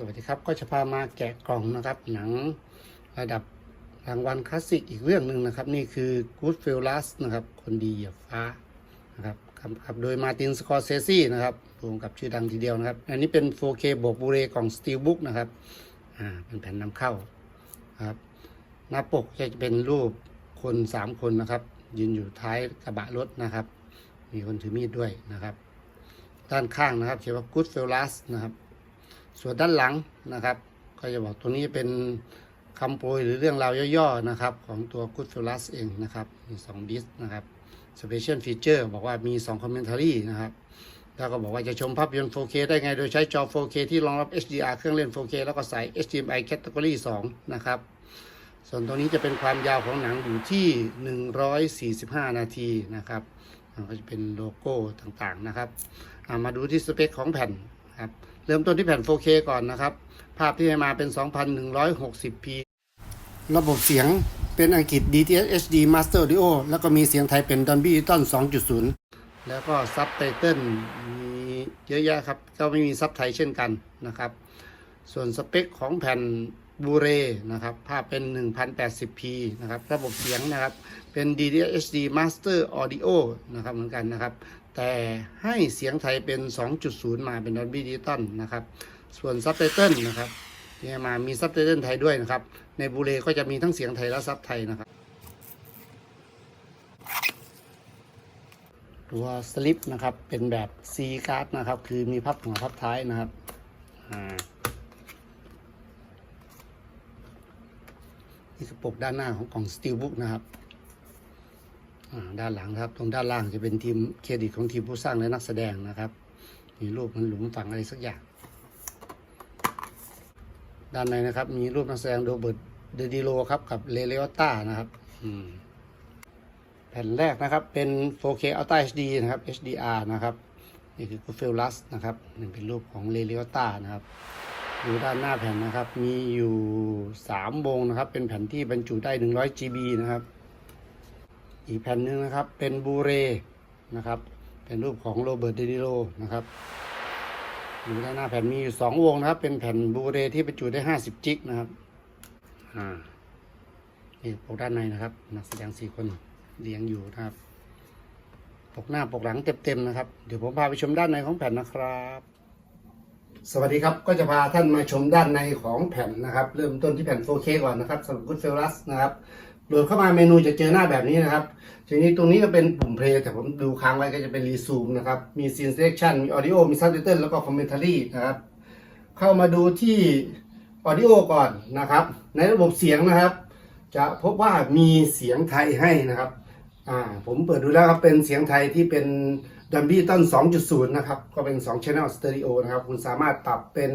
สวัสดีครับ ก็จะพามาแกะกล่องนะครับ หนังระดับรางวัลคลาสสิกอีกเรื่องหนึ่งนะครับ นี่คือ Goodfellas นะครับ คนดีเหยียบฟ้านะครับกำกับโดยมาตินสกอร์เซซี่นะครับรวมกับชื่อดังทีเดียวนะครับ อันนี้เป็น 4K บวกบูเรกล่อง Steelbook นะครับอ่าเป็นแผ่นนำเข้าครับหน้าปกจะเป็นรูปคน3คนนะครับ ยืนอยู่ท้ายกระบะรถนะครับ มีคนถือมีดด้วยนะครับ ด้านข้างนะครับเขียนว่า Goodfellas นะครับ ส่วนด้านหลังนะครับ ก็จะบอกตรงนี้เป็นคำโปรยหรือเรื่องราวย่อๆนะครับ ของตัว Goodfellas เองนะครับ มี2ดิสนะครับ Special Feature บอกว่ามี 2 Commentary นะครับ แล้วก็บอกว่าจะชมภาพยนตร์ 4K ได้ไงโดยใช้จอ 4K ที่รองรับ HDR เครื่องเล่น 4K แล้วก็ใส่ HDMI Category 2 นะครับ ส่วนตรงนี้จะเป็นความยาวของหนังอยู่ที่ 145 นาทีนะครับก็จะเป็นโลโก้ต่างๆนะครับอ่ามาดูที่สเปคของแผ่นครับ เริ่มต้นที่แผ่น 4K ก่อนนะครับ ภาพที่ให้มาเป็น 2160p ระบบเสียงเป็นอังกฤษ DTS HD Master Audio แล้วก็มีเสียงไทยเป็น Dolby Digital 2.0 แล้วก็ซับไตเติลมีเยอะแยะครับ ก็ไม่มีซับไทยเช่นกันนะครับ ส่วนสเปคของแผ่นบูเรนะครับ ภาพเป็น 1080p นะครับ ระบบเสียงนะครับ เป็น DTS HD Master Audio นะครับเหมือนกันนะครับ แต่ให้เสียงไทยเป็น 2.0 มาเป็น Dolby Digital นะครับ ส่วนซับไตเติลนะครับที่ให้มามีซับไตเติลไทยด้วยนะครับ ในบูเรก็จะมีทั้งเสียงไทยและซับไทยนะครับตัวสลิปนะครับเป็นแบบ C การ์ดนะครับ คือมีพับหัวพับท้ายนะครับอ่านี่คือปกด้านหน้าของกล่อง Steelbook นะครับ ด้านหลังครับ ตรงด้านล่างจะเป็นทีมเครดิตของทีมผู้สร้างและนักแสดงนะครับ มีรูปมันหลุมฝังอะไรสักอย่าง ด้านในนะครับ มีรูปนักแสดงโรเบิร์ตเดดิโลครับกับเลเลอตตานะครับแผ่นแรกนะครับเป็น 4K Ultra HD นะครับ HDR นะครับนี่คือ Goodfellas นะครับนี่เป็นรูปของ l e l i o t a นะครับดูด้านหน้าแผ่นนะครับ มีอยู่ 3 วงนะครับ เป็นแผ่นที่บรรจุได้ 100 GB นะครับ อีกแผ่นหนึ่งนะครับ เป็นบูเรนะครับ เป็นรูปของโรเบิร์ตเดนิโลนะครับดูด้านหน้าแผ่นมีอยู่2วงนะครับ เป็นแผ่นบูเรที่บรรจุได้50จิกนะครับอ่านี่ปกด้านในนะครับ นักแสดง4คนเรียงอยู่นะครับ ปกหน้าปกหลังเต็มๆนะครับ เดี๋ยวผมพาไปชมด้านในของแผ่นนะครับ สวัสดีครับ ก็จะพาท่านมาชมด้านในของแผ่นนะครับ เริ่มต้นที่แผ่น 4K ก่อนนะครับสำหรับ Goodfellas นะครับ โหลดเข้ามาเมนูจะเจอหน้าแบบนี้นะครับ ทีนี้ตรงนี้ก็เป็นปุ่มเพลย์แต่ผมดูค้างไว้ก็จะเป็นรีซูมนะครับ มีซีนเซ l e c t i o n มีออดิโอมีซับไตเติลแล้วก็คอมเมนต์รีนะครับ เข้ามาดูที่ออดิโอก่อนนะครับ ในระบบเสียงนะครับ จะพบว่ามีเสียงไทยให้นะครับ อ่าผมเปิดดูแล้วครับเป็นเสียงไทยที่เป็น Dolby Digital 2.0 นะครับ ก็เป็น 2 Channel Stereo นะครับ คุณสามารถปรับเป็น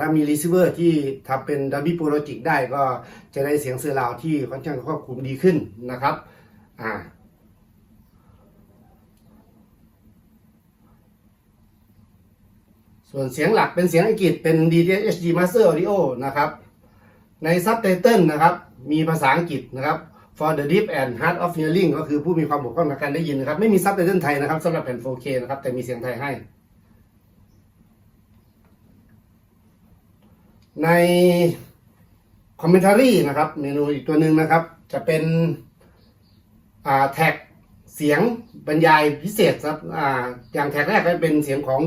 ถ้ามี Receiver ที่ทำเป็น Dolby Pro Logic ได้ก็จะได้เสียงเสือราวที่ค่อนข้างครอบคลุมดีขึ้นนะครับอ่าส่วนเสียงหลักเป็นเสียงอังกฤษเป็น DTS HD Master Audio นะครับ ในซับไตเติลนะครับ มีภาษาอังกฤษนะครับ for the deep and hard of hearing ก็คือผู้มีความบกพร่องทางการได้ยินนะครับ ไม่มีซับไตเติลไทยนะครับสำหรับแผ่น 4K นะครับ แต่มีเสียงไทยให้ ใน commentary นะครับ เมนูอีกตัวหนึ่งนะครับ จะเป็นแท็กเสียงบรรยายพิเศษครับออย่างแท็กแรกก็เป็นเสียงของ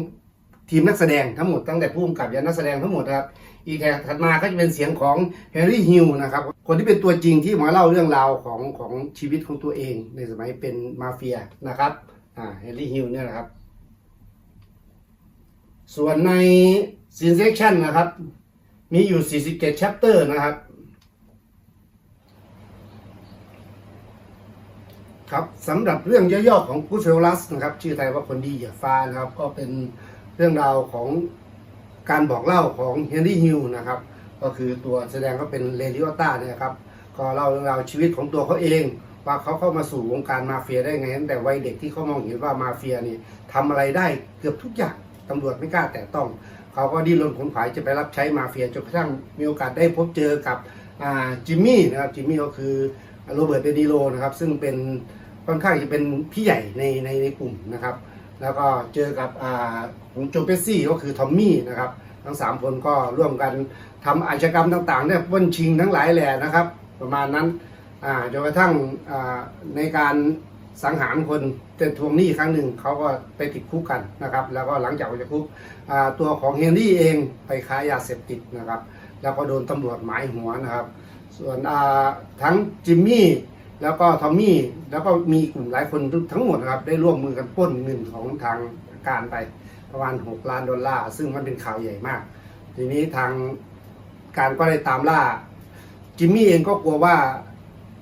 ทีมนักแสดงทั้งหมดตั้งแต่ผู้กำกับยันนักแสดงทั้งหมดนะครับอีกแท็กถัดมาก็จะเป็นเสียงของเฮนรี่ฮิลนะครับคนที่เป็นตัวจริงที่มาเล่าเรื่องราวของของชีวิตของตัวเอง ในสมัยเป็นมาเฟียนะครับอ่าเฮนรี่ฮิลเนี่ยนะครับ ส่วนใน Scene Section นะครับ มีอยู่ 47 chapter นะครับครับสำหรับเรื่องย่อๆของ Goodfellas นะครับ ชื่อไทยว่าคนดีอย่าฟ้านะครับ ก็เป็น เรื่องราวของการบอกเล่าของเฮนรี่ฮิลนะครับ ก็คือตัวแสดงก็เป็นเลลิโอต้าเนี่ยครับ ก็เล่าเรื่องราวชีวิตของตัวเขาเอง ว่าเขาเข้ามาสู่วงการมาเฟียได้ไงตั้งแต่วัยเด็กที่เขามองเห็นว่ามาเฟียนี่ทำอะไรได้เกือบทุกอย่างตำรวจไม่กล้าแตะต้อง เขาก็ดิ้นรนขนขวายจะไปรับใช้มาเฟียจนกระทั่งมีโอกาสได้พบเจอกับจิมมี่นะครับจิมมี่ก็คือโรเบิร์ตเดนิโลนะครับซึ่งเป็นค่อนข้างจะเป็นพี่ใหญ่ในในในกลุ่มนะครับ แล้วก็เจอกับอ่าของโจเปซี่ก็คือทอมมี่นะครับ ทั้งสามคนก็ร่วมกันทำอาชญากรรมต่างๆเนี่ยป้นชิงทั้งหลายแหล่นะครับ ประมาณนั้นจนกระทั่งในการสังหารคนจะทวงหนี้ครั้งหนึ่งเขาก็ไปติดคุกกันนะครับ แล้วก็หลังจากออกจากคุกตัวของเฮนรี่เองไปค้ายาเสพติดนะครับ แล้วก็โดนตำรวจหมายหัวนะครับ ส่วนทั้งจิมมี่ แล้วก็ทอมมี่แล้วก็มีกลุ่มหลายคนทั้งหมดนะครับ ได้ร่วมมือกันป้นเงินของทางการไปประมาณ 6 ล้านดอลลาร์ ซึ่งมันเป็นข่าวใหญ่มาก ทีนี้ทางการก็ได้ตามล่า จิมมี่เองก็กลัวว่า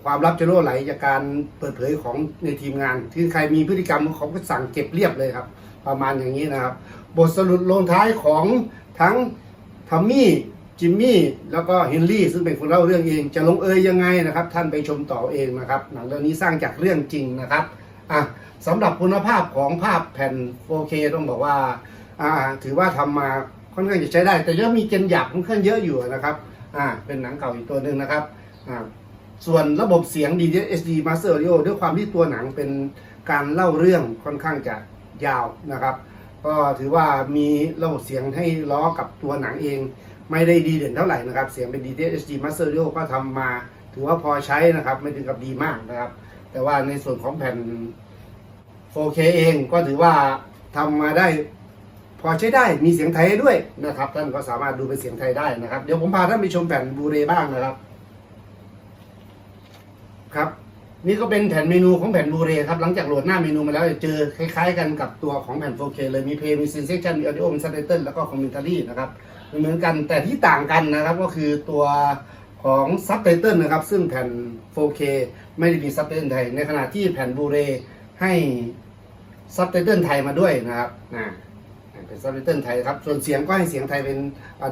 ความลับจะรั่วไหลจากการเปิดเผยของในทีมงานที่ใครมีพฤติกรรมเขาก็สั่งเก็บเรียบเลยครับ ประมาณอย่างนี้นะครับ บทสรุปลงท้ายของทั้งทอมมี่ จิมมี่แล้วก็เฮนรี่ซึ่งเป็นคนเล่าเรื่องเอง จะลงเอยยังไงนะครับ ท่านไปชมต่อเองนะครับหนังเรื่องนี้สร้างจากเรื่องจริงนะครับอะสำหรับคุณภาพของภาพแผ่น 4K ต้องบอกว่าอ่า ถือว่าทำมาค่อนข้างจะใช้ได้ แต่ยังมีเกณฑ์หยาบค่อนข้างเยอะอยู่นะครับอ่าเป็นหนังเก่าอีกตัวหนึ่งนะครับอ่าส่วนระบบเสียง DSD Master Audio ด้วยความที่ตัวหนังเป็นการเล่าเรื่องค่อนข้างจะยาวนะครับ ก็ถือว่ามีระบบเสียงให้ล้อกับตัวหนังเอง ไม่ได้ดีเด่นเท่าไหร่นะครับ เสียงเป็น DTS HD Master Audio ก็ทำมา ถือว่าพอใช้นะครับ ไม่ถึงกับดีมากนะครับ แต่ว่าในส่วนของแผ่น 4K เองก็ถือว่าทำมาได้พอใช้ได้มีเสียงไทยด้วยนะครับ ท่านก็สามารถดูเป็นเสียงไทยได้นะครับ เดี๋ยวผมพาท่านไปชมแผ่นบูเรบ้างนะครับ นี่ก็เป็นแผ่นเมนูของแผ่นบูเรครับ หลังจากโหลดหน้าเมนูมาแล้วจะเจอคล้ายๆกันกับตัวของแผ่น 4K เลยมีเพลย์มีซีนเซชันมีออดิโอมีซับไตเติลแล้วก็คอมเมนต์รี่นะครับเหมือนกันแต่ที่ต่างกันนะครับก็คือตัวของซับไตเติลนะครับ ซึ่งแผ่น 4K ไม่ได้มีซับไตเติลไทย ในขณะที่แผ่นบูเรให้ซับไตเติลไทยมาด้วยนะครับนะเป็นซับไตเติลไทยครับ ส่วนเสียงก็ให้เสียงไทยเป็น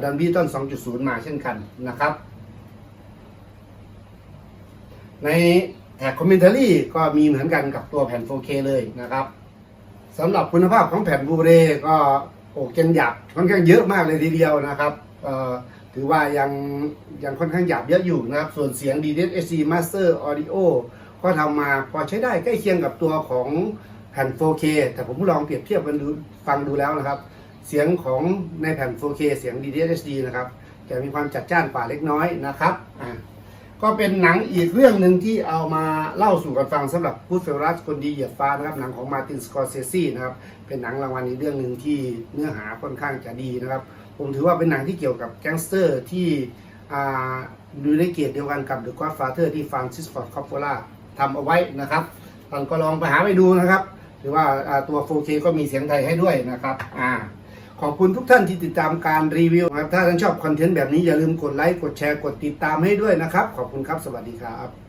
ดันบี้ต้น2.0 มาเช่นกันนะครับ ใน ท็กคอมเมนต์รี่ก็มีเหมือนกันกับตัวแผ่น 4K เลยนะครับสำหรับคุณภาพของแผ่นบูเรก็โอ้เกนหยาบค่อนข้างเยอะมากเลยทีเดียวนะครับถือว่ายังยังค่อนข้างหยาบเยอะอยู่นะครับ ส่วนเสียง DSC Master Audio ก็ทำมาพอใช้ได้ใกล้เคียงกับตัวของแผ่น 4K แต่ผมลองเปรียบเทียบกันดูฟังดูแล้วนะครับ เสียงของในแผ่น 4K เสียง DSD นะครับ จะมีความจัดจ้านกว่าเล็กน้อยนะครับอ่า ก็เป็นหนังอีกเรื่องหนึ่งที่เอามาเล่าสู่กันฟังสำหรับพูดเฟลรัสคนดีเหยียบฟ้านะครับหนังของมาตินสกอร์เซซีนะครับเป็นหนังรางวัลอีกเรื่องหนึ่งที่เนื้อหาค่อนข้างจะดีนะครับ ผมถือว่าเป็นหนังที่เกี่ยวกับแก๊งสเตอร์ที่อยู่ในเกียรติเดียวกันกับ The Godfather ที่ฟรานซิสฟอร์ดคอปโปล่าทำเอาไว้นะครับท่านก็ลองไปหาไปดูนะครับถือว่าอ่าตัว 4K ก็มีเสียงไทยให้ด้วยนะครับอ่า ขอบคุณทุกท่านที่ติดตามการรีวิวนะครับ ถ้าท่านชอบคอนเทนต์แบบนี้อย่าลืมกดไลค์ กดแชร์ กดติดตามให้ด้วยนะครับ ขอบคุณครับ สวัสดีครับ